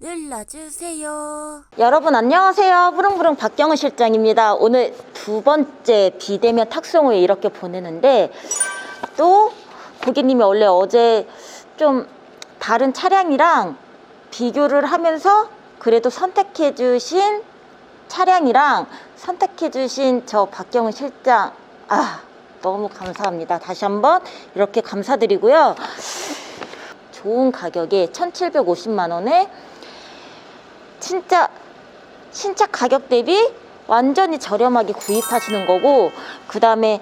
눌러주세요. 여러분 안녕하세요. 부릉부릉 박경은 실장입니다. 오늘 두 번째 비대면 탁송을 이렇게 보내는데 또 고객님이 원래 어제 좀 다른 차량이랑 비교를 하면서 그래도 선택해 주신 차량이랑 선택해 주신 저 박경은 실장 아 너무 감사합니다. 다시 한번 이렇게 감사드리고요. 좋은 가격에 1,750만 원에 진짜 신차 가격 대비 완전히 저렴하게 구입하시는 거고 그 다음에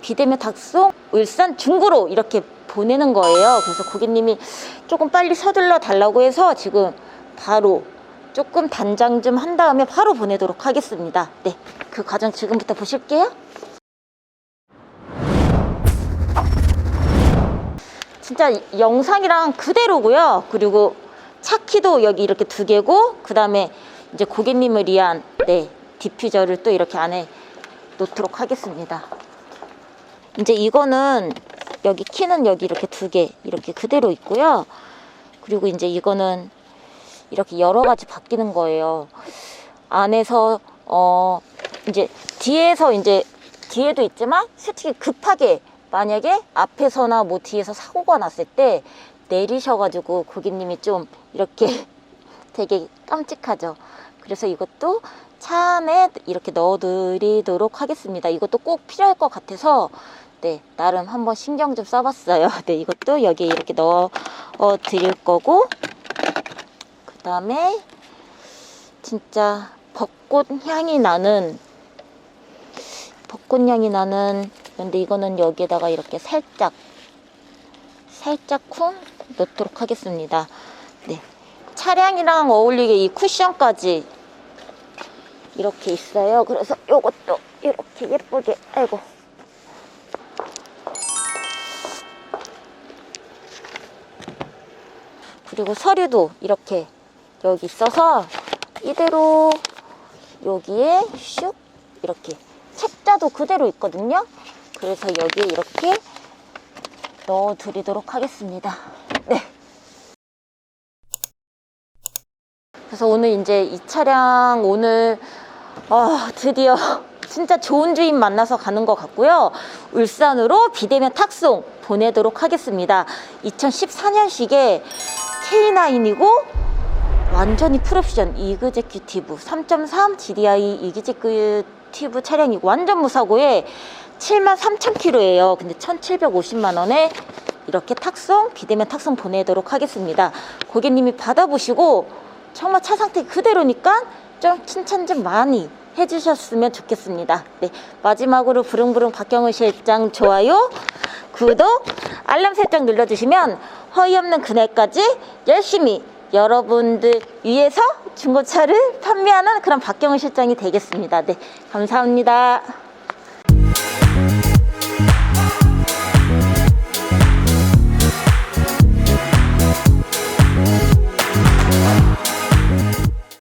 비대면 탁송 울산 중구로 이렇게 보내는 거예요. 그래서 고객님이 조금 빨리 서둘러 달라고 해서 지금 바로 조금 단장 좀 한 다음에 바로 보내도록 하겠습니다. 네, 그 과정 지금부터 보실게요. 진짜 영상이랑 그대로고요. 그리고 차 키도 여기 이렇게 두 개고 그 다음에 이제 고객님을 위한 네 디퓨저를 또 이렇게 안에 놓도록 하겠습니다. 이제 이거는 여기 키는 여기 이렇게 두 개 이렇게 그대로 있고요. 그리고 이제 이거는 이렇게 여러 가지 바뀌는 거예요. 안에서 어 이제 뒤에서 이제 뒤에도 있지만 솔직히 급하게 만약에 앞에서나 뭐 뒤에서 사고가 났을 때 내리셔가지고 고객님이 좀 이렇게 되게 깜찍하죠. 그래서 이것도 차 안에 이렇게 넣어드리도록 하겠습니다. 이것도 꼭 필요할 것 같아서 네 나름 한번 신경 좀 써봤어요. 네 이것도 여기에 이렇게 넣어 드릴 거고 그 다음에 진짜 벚꽃 향이 나는 벚꽃 향이 나는 근데 이거는 여기에다가 이렇게 살짝 살짝 쿵 넣도록 하겠습니다. 네. 차량이랑 어울리게 이 쿠션까지 이렇게 있어요. 그래서 요것도 이렇게 예쁘게 아이고 그리고 서류도 이렇게 여기 있어서 이대로 여기에 슉 이렇게 책자도 그대로 있거든요. 그래서 여기에 이렇게 넣어 드리도록 하겠습니다. 네. 그래서 오늘 이제 이 차량 오늘 아, 드디어 진짜 좋은 주인 만나서 가는 것 같고요. 울산으로 비대면 탁송 보내도록 하겠습니다. 2014년식의 K9이고 완전히 풀옵션 이그제큐티브 3.3 GDI 이그제큐티브 차량이고 완전 무사고에 7만 3천 킬로예요. 근데 1,750만 원에 이렇게 탁송 비대면 탁송 보내도록 하겠습니다. 고객님이 받아보시고 정말 차 상태 그대로니까 좀 칭찬 좀 많이 해주셨으면 좋겠습니다. 네 마지막으로 부릉부릉 박경은 실장 좋아요, 구독, 알람 설정 눌러주시면 허위 없는 그날까지 열심히 여러분들 위해서 중고차를 판매하는 그런 박경은 실장이 되겠습니다. 네 감사합니다.